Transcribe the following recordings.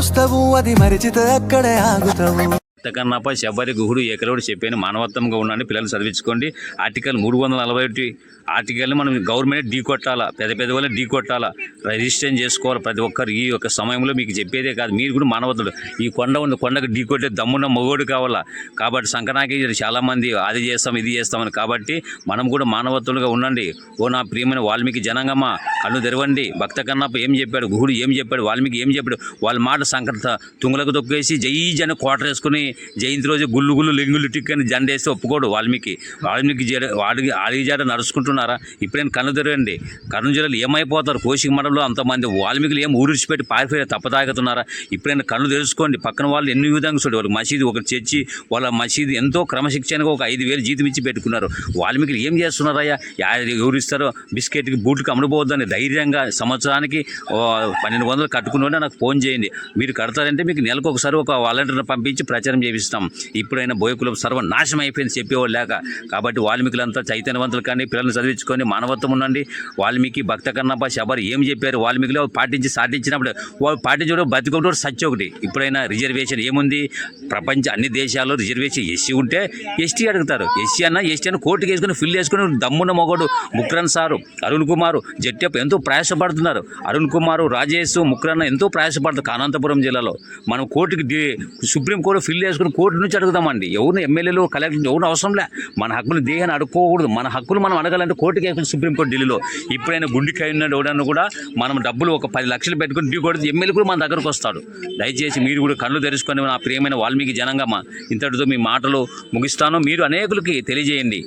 చూస్తావు అది మరిచితే అక్కడే ఆగుతావు. అంతకన్నాపై శబరి గుహుడు ఏకలవుడు చెప్పాను మానవత్వంగా ఉండండి పిల్లలు చదివించుకోండి. ఆర్టికల్ మూడు వందల నలభై ఒకటి ఆర్టికల్ని మనం గవర్నమెంట్ ఢీ కొట్టాలా? పెద్ద పెద్ద వాళ్ళని ఢీ కొట్టాలా? రిజిస్ట్రేషన్ చేసుకోవాలి? ప్రతి ఒక్కరు ఈ యొక్క సమయంలో మీకు చెప్పేదే కాదు. మీరు కూడా మానవతుడు ఈ కొండ ఉంది కొండకు ఢీ కొట్టే దమ్మున్న మగోడు కావాలా? కాబట్టి సంక్రాంతి చాలామంది అది చేస్తాం ఇది చేస్తామని కాబట్టి మనం కూడా మానవత్తులుగా ఉండండి. ఓ నా ప్రియమైన వాల్మీకి జనంగమ్మ కళ్ళు తెరవండి. భక్త కన్నప్ప ఏం చెప్పాడు? గుహుడు ఏం చెప్పాడు? వాల్మీకి ఏం చెప్పాడు? వాళ్ళ మాట సంకట తుంగలకు తొక్కేసి జై జన కోటరేసుకుని జయంతి రోజు గుళ్ళు గుళ్ళు లింగులు టిక్కని జెండేసి ఒప్పుకోడు వాల్మీకి. వాల్మీకి జడ వాడికి ఆడికి జాడ నడుచుకుంటున్నారా? ఇప్పుడైనా కన్ను తెరవండి కర్నూలు జిల్లాలో ఏమైపోతారు? కోసిక మండలంలో అంతమంది వాల్మీకులు ఏం ఊరిచిపెట్టి పారిపోయి తప్పదాగుతున్నారా ఇప్పుడైనా కన్ను తెలుసుకోండి పక్కన వాళ్ళు ఎన్ని విధంగా చూడండి వాళ్ళ మసీదు ఒకటి చర్చి వాళ్ళ మసీదు ఎంతో క్రమశిక్షణగా ఒక ఐదు వేలు జీతం ఇచ్చి పెట్టుకున్నారు. వాల్మీకులు ఏం చేస్తున్నారయ్యా? యా- బిస్కెట్కి బూట్కి అమ్ముడుపోవద్దని ధైర్యంగా సంవత్సరానికి ఓ పన్నెండు వందలు కట్టుకుని నాకు ఫోన్ చేయండి. మీరు కడతారంటే మీకు నెలకు ఒకసారి ఒక వాలంటీర్ని పంపించి ప్రచారం చేపిస్తాం. ఇప్పుడైనా బోయకులం సర్వనాశనం అయిపోయింది చెప్పేవాళ్ళు లేక. కాబట్టి వాల్మీకులంతా చైతన్యవంతులు కానీ పిల్లల్ని చదివించుకొని మానవత్వం ఉండండి. వాల్మీకి భక్త కన్నప్ప శబరి ఏం చెప్పారు? వాల్మీకిలో పాటించి సాటించినప్పుడు వాళ్ళు పాటించడం బతికొకటి సత్య ఒకటి. ఇప్పుడైనా రిజర్వేషన్ ఏముంది? ప్రపంచ అన్ని దేశాల్లో రిజర్వేషన్ ఎస్సీ ఉంటే ఎస్టీ అడుగుతారు. ఎస్సీ అన్న ఎస్టీ అన్న కోర్టుకి వేసుకుని ఫిల్ చేసుకుని దమ్మున్న మొగోడు ముక్రన్ సారు అరుణ్ కుమార్ జట్టెప్ప ఎంతో ప్రయాసపడుతున్నారు. అరుణ్ కుమార్ రాజేష్ ముక్రన్న ఎంతో ప్రయాసపడుతున్నారు అనంతపురం జిల్లాలో. మనం కోర్టుకి supreme court supreme court fill చేసుకుని కోర్టు నుంచి అడుగుదామండి. ఎవరిని ఎమ్మెల్యేలు కలెక్టర్ ఎవరు అవసరం లే. మన హక్కులు దేహాన్ని అడుక్కోకూడదు. మన హక్కులు మనం అడగాలంటే కోర్టుకి వేసుకుని సుప్రీం కోర్టు ఢిల్లీలో. ఇప్పుడైనా గుండెకాయ ఉన్నాడు ఎవడన్నా కూడా మనం డబ్బులు ఒక పది లక్షలు పెట్టుకుని ఢీ కొడితే ఎమ్మెల్యే కూడా మన దగ్గరకు వస్తాడు. దయచేసి మీరు కూడా కళ్ళు తెరుచుకొని నా ప్రియమైన వాల్మీకి జనంగమ్మ ఇంతటితో మీ మాటలు ముగిస్తాను. మీరు అనేకులకి తెలియజేయండి.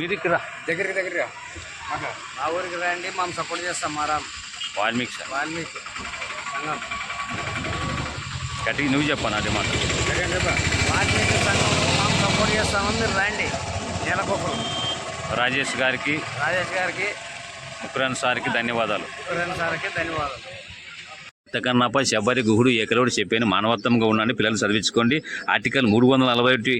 మీరు ఇక్కడ దగ్గరికి దగ్గరగా మా ఊరికి రండి మనం సపోర్ట్ చేస్తాం మారా వాల్మీకి సార్. వాల్మీకి. సంఘం గట్టిగా నువ్వు చెప్పాను అదే మాట వాల్మీకి సంఘం మనం సపోర్ట్ చేస్తామని మీరు రండి నెలకొకరు రాజేష్ గారికి రాజేష్ గారికి ముక్రాన్ సార్కి ధన్యవాదాలు. సురేంద్ర సార్కి ధన్యవాదాలు. అత్తకన్నపై శబరి గుహుడు ఏకలవుడు చెప్పాను మానవత్వంగా ఉండండి పిల్లలు చదివించుకోండి. ఆర్టికల్ మూడు వందల నలభై ఒకటి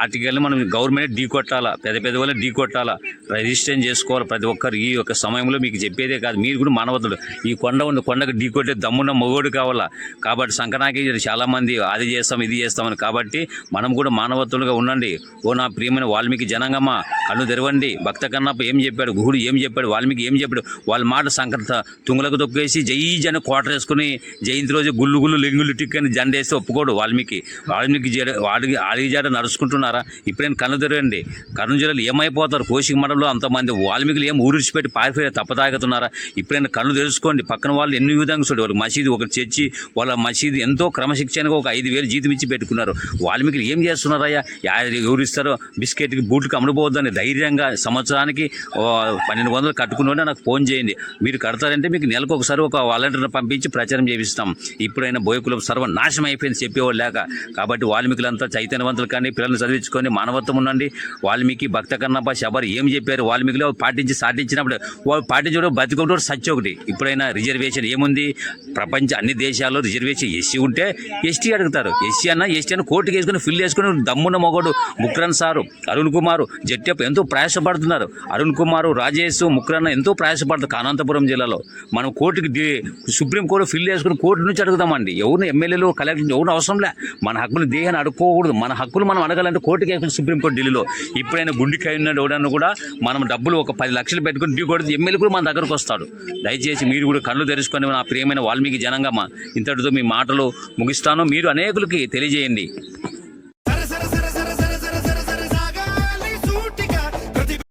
ఆర్టికల్ని మనం గవర్నమెంట్ ఢీ కొట్టాలా పెద్ద పెద్ద వాళ్ళని ఢీ కొట్టాలా రిజిస్ట్రేషన్ చేసుకోవాలి ప్రతి ఒక్కరు? ఈ యొక్క సమయంలో మీకు చెప్పేదే కాదు. మీరు కూడా మానవతుడు ఈ కొండ ఉంది కొండకు ఢీ కొట్టే దమ్మున్న మగోడు కావాలా? కాబట్టి సంక్రాంతికి చాలామంది అది చేస్తాం ఇది చేస్తామని కాబట్టి మనం కూడా మానవత్తులుగా ఉండండి. ఓ నా ప్రియమైన వాల్మీకి జనంగమ్మ కళ్ళు తెరవండి. భక్త కన్నప్ప ఏం చెప్పాడు? గుహుడు ఏం చెప్పాడు? వాల్మీకి ఏం చెప్పాడు? వాళ్ళ మాట సంకట తుంగలకు తొక్కేసి జై జన కోట వేసుకుని జయంతి రోజు గుళ్ళు గుళ్ళు లింగులు టిక్కని జెండేసి ఒప్పుకోడు వాల్మీకి. వాల్మీకి జడ వాడికి ఆడికి జాడ నడుచుకుంటున్నారా? ఇప్పుడైనా కన్ను తెరవండి. కర్నూలు జిల్లాలో ఏమైపోతారు? కోసిక మండలంలో అంతమంది వాల్మీకులు ఏం ఊరిచిపెట్టి పారిపోయి తప్పతాగుతున్నారా? ఇప్పుడైనా కన్ను తెలుసుకోండి పక్కన వాళ్ళు ఎన్ని విధంగా చూడండి వాళ్ళ మసీదు ఒకటి చర్చి వాళ్ళ మసీదు ఎంతో క్రమశిక్షణగా ఒక ఐదు వేలు జీతం ఇచ్చి పెట్టుకున్నారు. వాల్మీకులు ఏం చేస్తున్నారయ్యా? యా- ఎవరు ఇస్తారో? బిస్కెట్కి బూట్కి అమ్ముడుపోవద్దని ధైర్యంగా సంవత్సరానికి ఓ పన్నెండు వందలు కట్టుకుని నాకు ఫోన్ చేయండి. మీరు కడతారంటే మీకు నెలకు ఒకసారి ఒక వాలంటీర్ని పంపించి ప్రచారం చేపిస్తాం ఇప్పుడైనా బోయకులం సర్వనాశం అయిపోయింది చెప్పేవాళ్ళు లేక. కాబట్టి వాల్మీకులంతా చైతన్యవంతులు కానీ పిల్లల్ని చదివించుకొని మానవత్వం ఉండండి. వాల్మీకి భక్త కన్నప్ప శబరి ఏం చెప్పారు? వాల్మీకిలో పాటించి సాటించినప్పుడు వాళ్ళు పాటించడం బతికొకటి సత్య ఒకటి. ఇప్పుడైనా రిజర్వేషన్ ఏముంది? ప్రపంచ అన్ని దేశాల్లో రిజర్వేషన్ ఎస్సీ ఉంటే ఎస్టీ అడుగుతారు. ఎస్సీ అన్న ఎస్టీ అన్న కోర్టుకి వేసుకుని ఫిల్ చేసుకుని దమ్మున్న మొగోడు ముక్రన్ సారు అరుణ్ కుమార్ జట్టెప్ప ఎంతో ప్రయాసపడుతున్నారు. అరుణ్ కుమార్ రాజేష్ ముక్రన్న ఎంతో ప్రయాసపడుతున్నారు అనంతపురం జిల్లాలో. మనం కోర్టుకి supreme court supreme court fill వేసుకుని కోర్టు నుంచి అడుగుదామండి. ఎవరిని ఎమ్మెల్యేలు కలెక్టర్ ఎవరు అవసరం లే. మన హక్కులు దేహాన్ని అడుక్కోకూడదు. మన హక్కులు మనం అడగాలంటే కోర్టుకి వేసుకుని సుప్రీంకోర్టు ఢిల్లీలో. ఇప్పుడైనా గుండెకాయ ఉన్నాడు ఎవడన్నా కూడా మనం డబ్బులు ఒక పది లక్షలు పెట్టుకుని ఢీ కొడితే ఎమ్మెల్యే కూడా మన దగ్గరకు వస్తాడు. దయచేసి మీరు కూడా కళ్ళు తెరుచుకొని నా ప్రియమైన వాల్మీకి జనంగమ్మ ఇంతటితో మీ మాటలు ముగిస్తాను. మీరు అనేకులకి తెలియజేయండి.